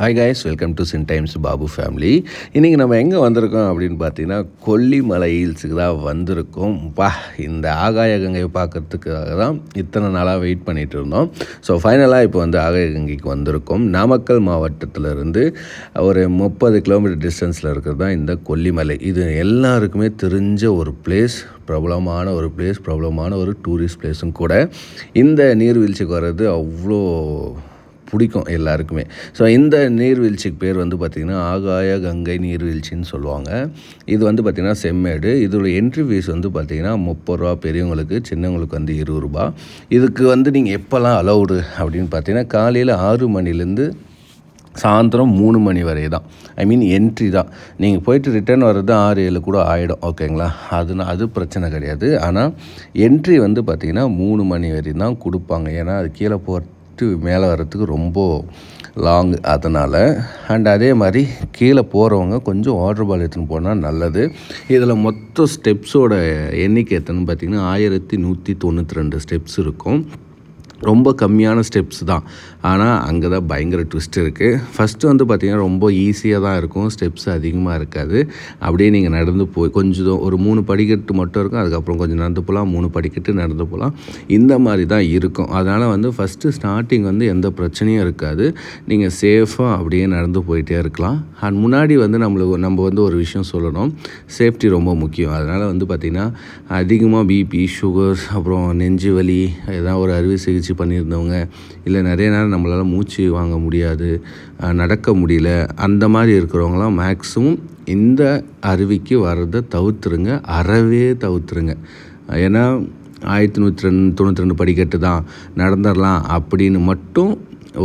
Hi guys welcome to sin times Babu family இன்றைக்கி நம்ம எங்கே வந்திருக்கோம் அப்படின்னு பார்த்தீங்கன்னா கொல்லிமலை ஹில்ஸுக்கு தான் வந்திருக்கோம். பா இந்த ஆகாய கங்கையை பார்க்கறதுக்காக தான் இத்தனை நாளாக வெயிட் பண்ணிகிட்டு இருந்தோம். ஸோ ஃபைனலாக இப்போ வந்து ஆகாய கங்கைக்கு வந்திருக்கோம். நாமக்கல் மாவட்டத்திலிருந்து ஒரு முப்பது கிலோமீட்டர் டிஸ்டன்ஸில் இருக்கிறது தான் இந்த கொல்லிமலை. இது எல்லாருக்குமே தெரிஞ்ச ஒரு பிளேஸ் பிரபலமான ஒரு பிளேஸ் பிரபலமான ஒரு டூரிஸ்ட் பிளேஸும் கூட. இந்த நீர்வீழ்ச்சிக்கு வர்றது அவ்வளோ பிடிக்கும் எல்லாருக்குமே. ஸோ இந்த நீர்வீழ்ச்சிக்கு பேர் வந்து பார்த்திங்கன்னா ஆகாய கங்கை நீர்வீழ்ச்சின்னு சொல்லுவாங்க. இது வந்து பார்த்திங்கன்னா செம்மேடு. இதோட என்ட்ரி ஃபீஸ் வந்து பார்த்திங்கன்னா முப்பது ரூபா பெரியவங்களுக்கு சின்னவங்களுக்கு வந்து இருபது ரூபா. இதுக்கு வந்து நீங்கள் எப்போல்லாம் அலௌடு அப்படின்னு பார்த்தீங்கன்னா காலையில் ஆறு மணிலேருந்து சாயந்தரம் மூணு மணி வரை தான். ஐ மீன் என்ட்ரி தான். நீங்கள் போயிட்டு ரிட்டர்ன் வர்றது ஆறு ஏழு கூட ஆகிடும் ஓகேங்களா அதுனா அது பிரச்சனை கிடையாது. ஆனால் என்ட்ரி வந்து பார்த்திங்கன்னா மூணு மணி வரை தான் கொடுப்பாங்க. ஏன்னா அது கீழே போகிற மேலே வர்றதுக்கு ரொம்ப லாங் அதனால் அண்ட் அதே மாதிரி கீழே போகிறவங்க கொஞ்சம் வாட்டர் பால் எடுத்துன்னு போனால் நல்லது. இதில் மொத்த ஸ்டெப்ஸோட எண்ணிக்கை எத்தனை பார்த்திங்கன்னா ஆயிரத்தி நூற்றி தொண்ணூற்றி ரெண்டு ஸ்டெப்ஸ் இருக்கும். ரொம்ப கம்மியான ஸ்டெப்ஸ் தான். ஆனால் அங்கே தான் பயங்கர ட்விஸ்ட் இருக்குது ஃபஸ்ட்டு வந்து பார்த்திங்கன்னா ரொம்ப ஈஸியாக தான் இருக்கும். ஸ்டெப்ஸ் அதிகமாக இருக்காது. அப்படியே நீங்கள் நடந்து போய் கொஞ்சம் ஒரு மூணு படிக்கட்டு மட்டும் இருக்கும். அதுக்கப்புறம் கொஞ்சம் நடந்து போகலாம் மூணு படிக்கட்டு நடந்து போகலாம் இந்த மாதிரி தான் இருக்கும். அதனால் வந்து ஃபஸ்ட்டு ஸ்டார்டிங் வந்து எந்த பிரச்சனையும் இருக்காது. நீங்கள் சேஃபாக அப்படியே நடந்து போயிட்டே இருக்கலாம். அண்ட் முன்னாடி வந்து நம்மளுக்கு நம்ம வந்து ஒரு விஷயம் சொல்லணும். சேஃப்டி ரொம்ப முக்கியம். அதனால் வந்து பார்த்திங்கன்னா அதிகமாக பிபி சுகர்ஸ் அப்புறம் நெஞ்சு வலி ஏதாவது ஒரு அறுவை சிகிச்சை பண்ணியிருந்தவங்க இல்லை நிறைய நேரம் நம்மளால் மூச்சு வாங்க முடியாது நடக்க முடியல. அந்த மாதிரி இருக்கிறவங்களாம் மேக்ஸிமம் இந்த அருவிக்கு வர்றதை தவிர்த்துருங்க. அறவே தவிர்த்துருங்க. ஏன்னா ஆயிரத்தி நூற்றி ரெண்டு தொண்ணூற்றி ரெண்டு படிக்கட்டு தான். நடந்துடலாம் அப்படின்னு மட்டும்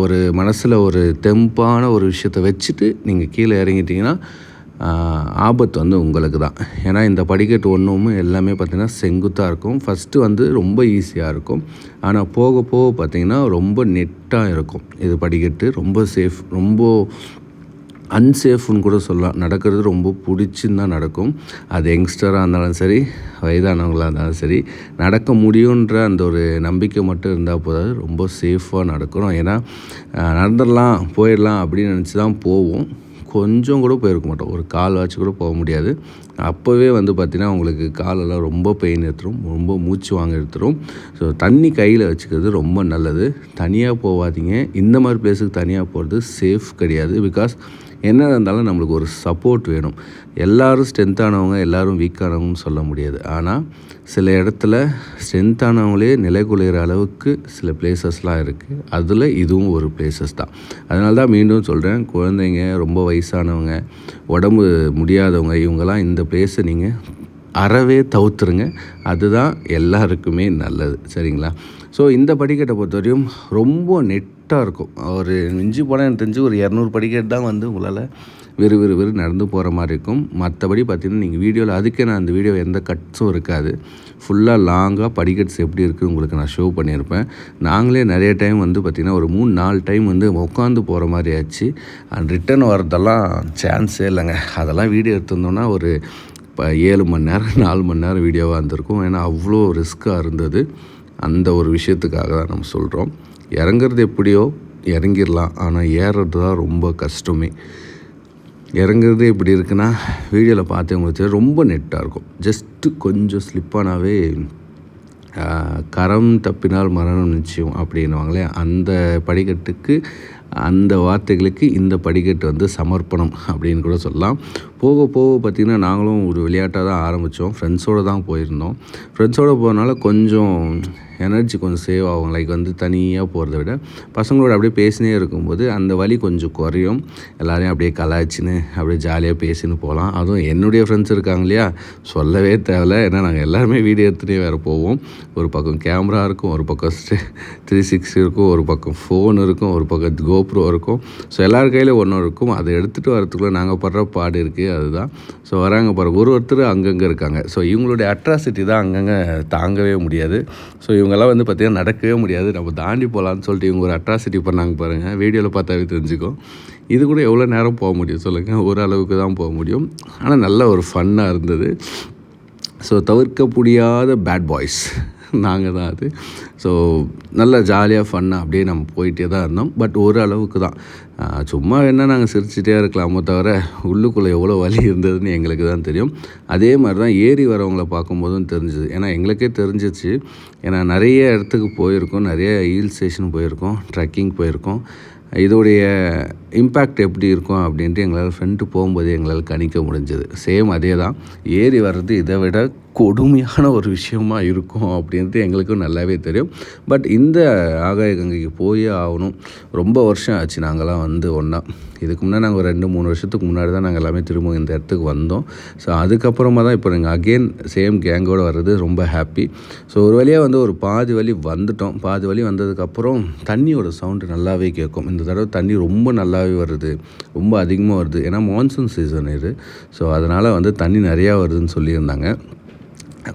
ஒரு மனசில் ஒரு தெம்பான ஒரு விஷயத்தை வச்சுட்டு நீங்கள் கீழே இறங்கிட்டிங்கன்னா ஆபத்து வந்து உங்களுக்கு தான். ஏன்னா இந்த படிக்கட்டு ஒன்றும் எல்லாமே பார்த்திங்கன்னா செங்குத்தாக இருக்கும். ஃபஸ்ட்டு வந்து ரொம்ப ஈஸியாக இருக்கும். ஆனால் போக போக பார்த்திங்கன்னா ரொம்ப நெட்டாக இருக்கும். இது படிக்கட்டு ரொம்ப சேஃப் ரொம்ப அன்சேஃப்னு கூட சொல்லலாம். நடக்கிறது ரொம்ப பிடிச்சின்னு தான் நடக்கும். அது யங்ஸ்டராக இருந்தாலும் சரி வயதானவங்களாக இருந்தாலும் சரி நடக்க முடியுன்ற அந்த ஒரு நம்பிக்கை மட்டும் இருந்தால் போதாது. ரொம்ப சேஃபாக நடக்கணும். ஏன்னா நடந்துடலாம் போயிடலாம் அப்படின்னு நினச்சி தான் போவோம். கொஞ்சம் கூட போயிருக்க மாட்டோம். ஒரு கால் வாட்சி கூட போக முடியாது. அப்போவே வந்து பார்த்திங்கன்னா உங்களுக்கு காலெல்லாம் ரொம்ப பெயின் எடுத்துரும் ரொம்ப மூச்சு வாங்க எடுத்துரும் ஸோ தண்ணி கையில் வச்சுக்கிறது ரொம்ப நல்லது. தனியாக போகாதீங்க இந்த மாதிரி பிளேஸுக்கு தனியாக போகிறது சேஃப் கிடையாது. பிகாஸ் என்ன இருந்தாலும் நம்மளுக்கு ஒரு சப்போர்ட் வேணும். எல்லோரும் ஸ்ட்ரென்த்தானவங்க எல்லோரும் வீக்கானவங்கன்னு சொல்ல முடியாது. ஆனால் சில இடத்துல ஸ்ட்ரென்த்தானவங்களே நிலை குலைகிற அளவுக்கு சில பிளேசஸ்லாம் இருக்குது அதில் இதுவும் ஒரு பிளேசஸ் தான். அதனால தான் மீண்டும் சொல்கிறேன் குழந்தைங்க ரொம்ப வயசானவங்க உடம்பு முடியாதவங்க இவங்கெல்லாம் இந்த பிளேஸை நீங்கள் அறவே தவிர்த்துருங்க. அதுதான் எல்லாருக்குமே நல்லது. சரிங்களா? ஸோ இந்த படிக்கட்டை பொறுத்தவரையும் ரொம்ப நெட் கரெக்டாக இருக்கும். ஒரு மிஞ்சி போனால் எனக்கு தெரிஞ்சு ஒரு இரநூறு படிக்கட்டு தான் வந்து உங்களால் வெறு விறு வெறு நடந்து போகிற மாதிரி இருக்கும். மற்றபடி பார்த்திங்கன்னா நீங்கள் வீடியோவில் அதுக்கே நான் அந்த வீடியோ எந்த கட்ஸும் இருக்காது. ஃபுல்லாக லாங்காக படிக்கட்ஸ் எப்படி இருக்குது உங்களுக்கு நான் ஷோ பண்ணியிருப்பேன். நாங்களே நிறைய டைம் வந்து பார்த்திங்கன்னா ஒரு மூணு நாலு டைம் வந்து உட்காந்து போகிற மாதிரி ஆச்சு. அண்ட் ரிட்டன் வரதெல்லாம் சான்ஸே இல்லைங்க. அதெல்லாம் வீடியோ எடுத்திருந்தோம்னா ஒரு இப்போ ஏழு மணி நேரம் நாலு மணி நேரம் வீடியோவாக இருந்திருக்கும். ஏன்னா அவ்வளோ ரிஸ்க்காக இருந்தது. அந்த ஒரு விஷயத்துக்காக தான் நம்ம சொல்கிறோம் இறங்குறது எப்படியோ இறங்கிடலாம். ஆனால் ஏறுறது தான் ரொம்ப கஷ்டமே. இறங்குறது எப்படி இருக்குன்னா வீடியோவில் பார்த்தவங்களுக்கு ரொம்ப நெட்டாக இருக்கும். ஜஸ்ட்டு கொஞ்சம் ஸ்லிப்பானாவே கரம் தப்பினால் மரணம் நிச்சயம் அப்படின்வாங்களே அந்த படிக்கட்டுக்கு அந்த வார்த்தைகளுக்கு இந்த படிக்கட்டு வந்து சமர்ப்பணம் அப்படின்னு கூட சொல்லலாம். போக போக பார்த்திங்கன்னா நாங்களும் ஒரு விளையாட்டாக தான் ஆரம்பித்தோம் ஃப்ரெண்ட்ஸோடு தான் போயிருந்தோம். ஃப்ரெண்ட்ஸோடு போகிறனால கொஞ்சம் எனர்ஜி கொஞ்சம் சேவ் ஆகும். லைக் வந்து தனியாக போகிறத விட பசங்களோட அப்படியே பேசினே இருக்கும்போது அந்த வலி கொஞ்சம் குறையும். எல்லோரையும் அப்படியே கலாய்ச்சின்னு அப்படியே ஜாலியாக பேசின்னு போகலாம். அதுவும் என்னுடைய ஃப்ரெண்ட்ஸ் இருக்காங்க இல்லையா? சொல்லவே தேவையில்ல. ஏன்னா நாங்கள் எல்லாருமே வீடியோ எடுத்துகிட்டே வேறு போவோம். ஒரு பக்கம் கேமரா இருக்கும் ஒரு பக்கம் த்ரீ சிக்ஸ்டி இருக்கும் ஒரு பக்கம் ஃபோன் இருக்கும் ஒரு பக்கம் கோப்ரோ இருக்கும். ஸோ எல்லார் கையில் ஒன்று இருக்கும். அதை எடுத்துகிட்டு வரத்துக்குள்ளே நாங்கள் படுற பாடு இருக்குது அதுதான். ஸோ வராங்க பாரு ஒரு ஒருத்தர் அங்கங்கே இருக்காங்க. ஸோ இவங்களுடைய அட்ராசிட்டி தான் அங்கங்கே தாங்கவே முடியாது. ஸோ இவங்கெல்லாம் வந்து பார்த்திங்கன்னா நடக்கவே முடியாது. நம்ம தாண்டி போகலான்னு சொல்லிட்டு இவங்க ஒரு அட்ராசிட்டி பண்ணாங்க பாருங்கள் வீடியோவில் பார்த்தாவே தெரிஞ்சுக்கும். இது கூட எவ்வளோ நேரம் போக முடியும் சொல்லுங்கள் ஓரளவுக்கு தான் போக முடியும். ஆனால் நல்ல ஒரு ஃபன்னாக இருந்தது. ஸோ தவிர்க்க முடியாத பேட் பாய்ஸ் நாங்கள் தான் அது. ஸோ நல்லா ஜாலியாக ஃபன்னாக அப்படியே நம்ம போயிட்டே தான் இருந்தோம். பட் ஒரு அளவுக்கு தான். சும்மா என்ன நாங்கள் சிரிச்சிட்டே இருக்கலாமோ தவிர உள்ளுக்குள்ளே எவ்வளோ வலி இருந்ததுன்னு எங்களுக்கு தான் தெரியும். அதே மாதிரி தான் ஏறி வரவங்கள பார்க்கும்போதும் தெரிஞ்சுது. ஏன்னா எங்களுக்கே தெரிஞ்சிச்சு. ஏன்னா நிறைய இடத்துக்கு போயிருக்கோம். நிறைய ஹில் ஸ்டேஷன் போயிருக்கோம். ட்ரெக்கிங் போயிருக்கோம். இதோடைய இம்பேக்ட் எப்படி இருக்கும் அப்படின்ட்டு எங்களால் ஃப்ரெண்டு போகும்போது எங்களால் கணிக்க முடிஞ்சது. சேம் அதே தான். ஏறி வர்றது இதை விட கொடுமையான ஒரு விஷயமா இருக்கும் அப்படின்ட்டு எங்களுக்கும் நல்லாவே தெரியும். பட் இந்த ஆகாய கங்கைக்கு போயே ஆகணும். ரொம்ப வருஷம் ஆச்சு நாங்கள்லாம் வந்து ஒன்றா இதுக்கு முன்னாடி நாங்கள் ஒரு ரெண்டு மூணு வருஷத்துக்கு முன்னாடி தான் நாங்கள் எல்லாமே திரும்ப இந்த இடத்துக்கு வந்தோம். ஸோ அதுக்கப்புறமா தான் இப்போ நாங்கள் அகெயின் சேம் கேங்கோடு வர்றது ரொம்ப ஹாப்பி ஸோ ஒரு வழியாக வந்து ஒரு பாதி வழி வந்துட்டோம். பாதி வழி வந்ததுக்கப்புறம் தண்ணியோட சவுண்டு நல்லாவே கேட்கும். இந்த தடவை தண்ணி ரொம்ப நல்லாவே வருது. ரொம்ப அதிகமாக வருது. ஏன்னா மான்சூன் சீசன் இது. ஸோ அதனால் வந்து தண்ணி நிறையா வருதுன்னு சொல்லியிருந்தாங்க.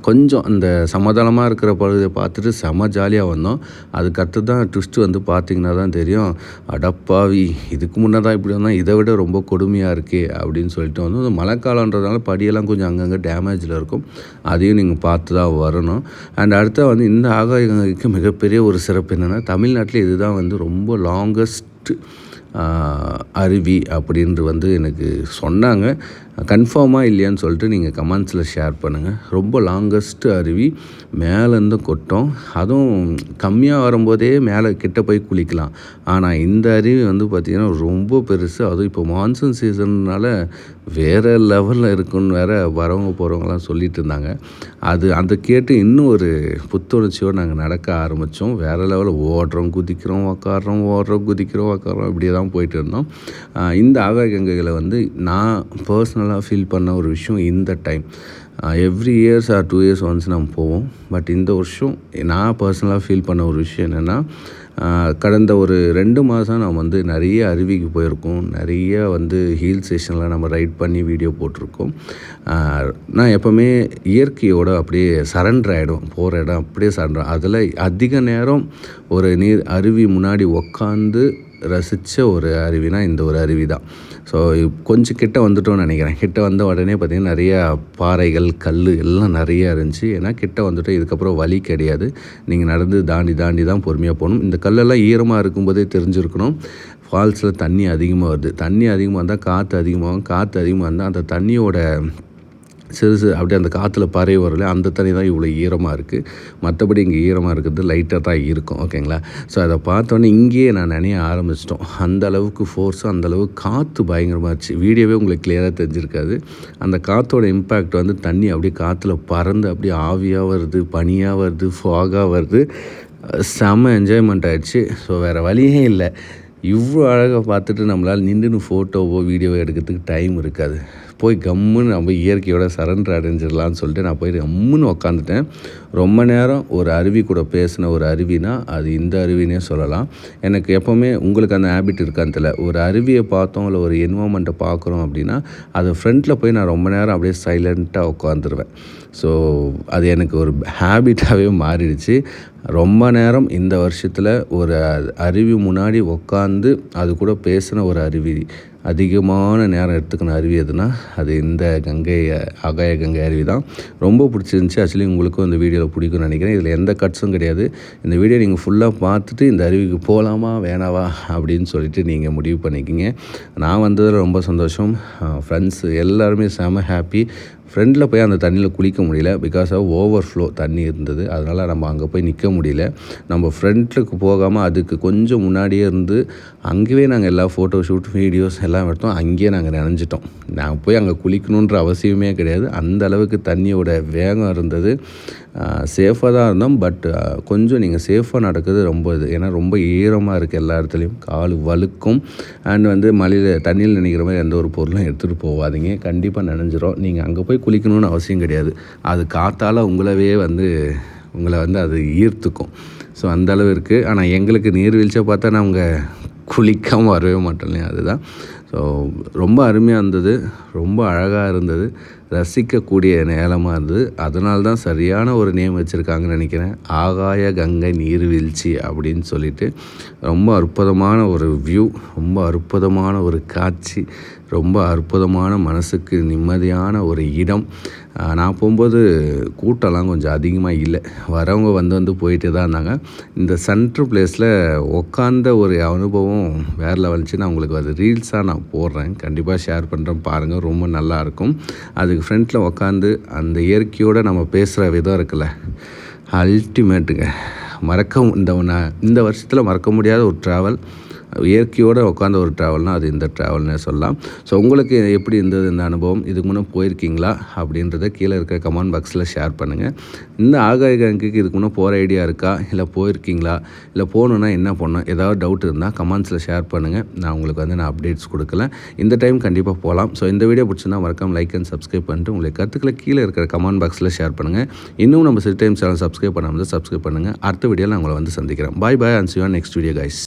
கொஞ்சம் அந்த சமதளமாக இருக்கிற பகுதியை பார்த்துட்டு செம ஜாலியாக வந்தோம். அதுக்கடுத்து தான் ட்விஸ்ட்டு வந்து பார்த்திங்கன்னா தான் தெரியும். அடப்பாவி இதுக்கு முன்னே தான் இப்படி வந்தால் இதை விட ரொம்ப கொடுமையாக இருக்கே அப்படின்னு சொல்லிட்டு வந்து இந்த மழைக்காலன்றதுனால படியெல்லாம் கொஞ்சம் அங்கங்கே டேமேஜில் இருக்கும். அதையும் நீங்கள் பார்த்து தான் வரணும். அண்ட் அடுத்த வந்து இந்த ஆகாய கங்கைக்கு மிகப்பெரிய ஒரு சிறப்பு என்னென்னா தமிழ்நாட்டில் இதுதான் வந்து ரொம்ப லாங்கஸ்ட் அருவி அப்படின்ட்டு வந்து எனக்கு சொன்னாங்க. கன்ஃபார்மாக இல்லையான்னு சொல்லிட்டு நீங்கள் கமெண்ட்ஸில் ஷேர் பண்ணுங்கள் ரொம்ப லாங்கஸ்ட்டு அருவி மேலேருந்து கொட்டும். அதுவும் கம்மியாக வரும்போதே மேலே கிட்ட போய் குளிக்கலாம். ஆனால் இந்த அருவி வந்து பார்த்திங்கன்னா ரொம்ப பெருசு. அதுவும் இப்போ மான்சூன் சீசன்னால வேறு லெவலில் இருக்குன்னு வேறு வரவங்க போகிறவங்களாம் சொல்லிட்டு இருந்தாங்க. அது அதை கேட்டு இன்னும் ஒரு புத்துணர்ச்சியோடு நாங்கள் நடக்க ஆரம்பித்தோம் வேறு லெவலில் ஓடுறோம் குதிக்கிறோம் உக்காடுறோம் ஓடுறோம் குதிக்கிறோம் உக்காடுறோம் இப்படியே தான் போயிட்டு இருந்தோம். இந்த ஆகாய கங்கைகளை வந்து நான் பர்சனலாக ஃபீல் பண்ண ஒரு விஷயம் இந்த time every years or two years once நம்ம போவோம். பட் இந்த வருஷம் நான் பர்சனலாக ஃபீல் பண்ண ஒரு விஷயம் என்னென்னா கடந்த ஒரு ரெண்டு மாதம் நான் வந்து நிறைய அருவிக்கு போயிருக்கோம். நிறைய வந்து ஹில் ஸ்டேஷன்லாம் நம்ம ரைட் பண்ணி வீடியோ போட்டிருக்கோம். நான் எப்போவுமே இயற்கையோட அப்படியே சரண்டர் ஆகிடும் போகிற இடம் அப்படியே சரண்டர் அதில் அதிக நேரம் ஒரு நீர் அருவி முன்னாடி உக்காந்து ரசித்த ஒரு அருவினா இந்த ஒரு அருவி தான் ஸோ கொஞ்சம் கிட்ட வந்துட்டோம்னு நினைக்கிறேன். கிட்ட வந்த உடனே பார்த்திங்கன்னா நிறையா பாறைகள் கல் எல்லாம் நிறையா இருந்துச்சு. ஏன்னா கிட்ட வந்துட்டு இதுக்கப்புறம் வழி கிடையாது. நீங்கள் நடந்து தாண்டி தாண்டி தான் பொறுமையாக போகணும். இந்த கல்லெல்லாம் ஈரமாக இருக்கும்போதே தெரிஞ்சிருக்கணும். ஃபால்ஸில் தண்ணி அதிகமாக வருது. தண்ணி அதிகமாக இருந்தால் காற்று அதிகமாகும். காற்று அதிகமாக இருந்தால் அந்த தண்ணியோட சிறுசு அப்படியே அந்த காற்றுல பறவை வரல அந்த தண்ணி தான் இவ்வளோ ஈரமாக இருக்குது மற்றபடி இங்கே ஈரமாக இருக்கிறது லைட்டாக தான் இருக்கும் ஓகேங்களா ஸோ அதை பார்த்தோன்னே இங்கேயே நான் நினைய ஆரம்பிச்சிட்டோம். அந்த அளவுக்கு ஃபோர்ஸும் அந்த அளவுக்கு காற்று பயங்கரமாக இருந்துச்சு. வீடியோவே உங்களுக்கு கிளியராக தெரிஞ்சிருக்காது. அந்த காற்றோட இம்பேக்ட் வந்து தண்ணி அப்படியே காற்றுல பறந்து அப்படியே ஆவியாக வருது பனியாக வருது ஃபாகாக வருது. செம்ம என்ஜாய்மெண்ட் ஆகிடுச்சு ஸோ வேறு வழியே இல்லை. இவ்வளோ அழகாக பார்த்துட்டு நம்மளால் நின்றுன்னு ஃபோட்டோவோ வீடியோவோ எடுக்கிறதுக்கு டைம் இருக்காது. போய் கம்முன்னு நம்ம இயற்கையோட சரண்டர் அடைஞ்சிடலான்னு சொல்லிட்டு நான் போய் கம்முன்னு உக்காந்துட்டேன். ரொம்ப நேரம் ஒரு அருவி கூட பேசின ஒரு அருவினா அது இந்த அருவினே சொல்லலாம். எனக்கு எப்போவுமே உங்களுக்கு அந்த ஹேபிட் இருக்கான்னு தெரியல. ஒரு அருவியை பார்த்தோம் இல்லை ஒரு என்வாமெண்ட்டை பார்க்குறோம் அப்படின்னா அது ஃப்ரண்ட்டில் போய் நான் ரொம்ப நேரம் அப்படியே சைலண்ட்டாக உட்காந்துருவேன் ஸோ அது எனக்கு ஒரு ஹேபிட்டாகவே மாறிடுச்சு. ரொம்ப நேரம் இந்த வருஷத்தில் ஒரு அருவி முன்னாடி உக்காந்து அது கூட பேசின ஒரு அருவி அதிகமான நேரம் எடுத்துக்கின அருவி எதுனா அது இந்த கங்கை அகாய கங்கை அருவி தான். ரொம்ப பிடிச்சிருந்துச்சி. ஆக்சுவலி உங்களுக்கும் இந்த வீடியோவில் பிடிக்கும்னு நினைக்கிறேன். இதில் எந்த கட்ஸும் கிடையாது. இந்த வீடியோ நீங்கள் ஃபுல்லாக பார்த்துட்டு இந்த அருவிக்கு போகலாமா வேணாவா அப்படின்னு சொல்லிட்டு நீங்கள் முடிவு பண்ணிக்கிங்க. நான் வந்ததில் ரொம்ப சந்தோஷம். ஃப்ரெண்ட்ஸ் எல்லாருமே செம ஹாப்பி ஃப்ரெண்டில் போய் அந்த தண்ணியில் குளிக்க முடியல. பிகாஸ் ஆஃப் ஓவர் ஃப்ளோ தண்ணி இருந்தது. அதனால் நம்ம அங்கே போய் நிற்க முடியல. நம்ம ஃப்ரண்ட்டுக்கு போகாமல் அதுக்கு கொஞ்சம் முன்னாடியே இருந்து அங்கேயே நாங்கள் எல்லா ஃபோட்டோ ஷூட் வீடியோஸ் எல்லாம் எடுத்தோம். அங்கேயே நாங்கள் நினைஞ்சிட்டோம். நாங்கள் போய் அங்கே குளிக்கணுன்ற அவசியமே கிடையாது. அந்த அளவுக்கு தண்ணியோட வேகம் இருந்தது. சேஃபாக தான் இருந்தோம் பட் கொஞ்சம் நீங்கள் சேஃபாக நடக்கிறது ரொம்ப இது. ஏன்னா ரொம்ப ஈரமாக இருக்குது எல்லா இடத்துலையும். கால் வழுக்கும். அண்ட் வந்து மலையில் தண்ணியில் நினைக்கிற மாதிரி எந்த ஒரு பொருளும் எடுத்துகிட்டு போகாதீங்க. கண்டிப்பாக நினைஞ்சிரும். நீங்கள் அங்கே போய் குளிக்கணும்னு அவசியம் கிடையாது. அது காற்றால் உங்களவே வந்து உங்களை வந்து அது ஈர்த்துக்கும். ஸோ அந்தளவு இருக்குது ஆனால் எங்களுக்கு நீர்வீழ்ச்சியை பார்த்தா நாங்கள் குளிக்காமல் வரவே மாட்டோம் இல்லையா? அதுதான். ஸோ ரொம்ப அருமையாக இருந்தது. ரொம்ப அழகாக இருந்தது. ரசிக்கக்கூடிய நேரமாக இருந்தது. அதனால தான் சரியான ஒரு நேம் வச்சுருக்காங்கன்னு நினைக்கிறேன். ஆகாய கங்கை நீர்வீழ்ச்சி அப்படின்னு சொல்லிட்டு ரொம்ப அற்புதமான ஒரு வியூ ரொம்ப அற்புதமான ஒரு காட்சி ரொம்ப அற்புதமான மனசுக்கு நிம்மதியான ஒரு இடம். நான் போகும்போது கூட்டம்லாம் கொஞ்சம் அதிகமாக இல்லை. வரவங்க வந்து வந்து போயிட்டு தான் இருந்தாங்க. இந்த சென்ட்ரு பிளேஸில் உட்காந்த ஒரு அனுபவம் வேறு லெவல்ச்சு நான் உங்களுக்கு அது ரீல்ஸாக நான் போடுறேன். கண்டிப்பாக ஷேர் பண்ணுறேன் பாருங்கள் ரொம்ப நல்லாயிருக்கும் அதுக்கு ஃப்ரண்ட்டில் உட்காந்து அந்த இயற்கையோடு நம்ம பேசுகிற விதம் இருக்குல்ல அல்டிமேட்டுங்க மறக்க இந்த நான் இந்த வருஷத்தில் மறக்க முடியாத ஒரு ட்ராவல் இயற்கையோடு உட்காந்த ஒரு ட்ராவல்னால் அது இந்த ட்ராவல்னே சொல்லலாம். ஸோ உங்களுக்கு எப்படி இருந்தது இந்த அனுபவம்? இதுக்கு முன்னே போயிருக்கீங்களா? அப்படின்றத கீழே இருக்கிற கமெண்ட் பாக்ஸில் ஷேர் பண்ணுங்கள் இந்த ஆகாய கங்கைக்கு இதுக்கு முன்னே போகிற ஐடியா இருக்கா? இல்லை போயிருக்கீங்களா? இல்லை போகணுன்னா என்ன பண்ணணும்? ஏதாவது டவுட் இருந்தால் கமெண்ட்ஸில் ஷேர் பண்ணுங்கள் நான் உங்களுக்கு வந்து நான் அப்டேட்ஸ் கொடுக்கல இந்த டைம் கண்டிப்பாக போகலாம். ஸோ இந்த வீடியோ பிடிச்சிருந்தா மறக்காம லைக் அண்ட் சப்ஸ்கிரைப் பண்ணிட்டு உங்களுக்கு கற்றுக்கல கீழே இருக்கிற கமெண்ட் பாக்ஸில் ஷேர் பண்ணுங்கள் இன்னும் நம்ம சிறு டைம் சேனல் சப்ஸ்கிரைப் பண்ணாமல் சப்ஸ்கிரைப் பண்ணுங்கள் அடுத்த வீடியோவில் நான் உங்களை வந்து சந்திக்கிறேன். Bye bye and see you in next video guys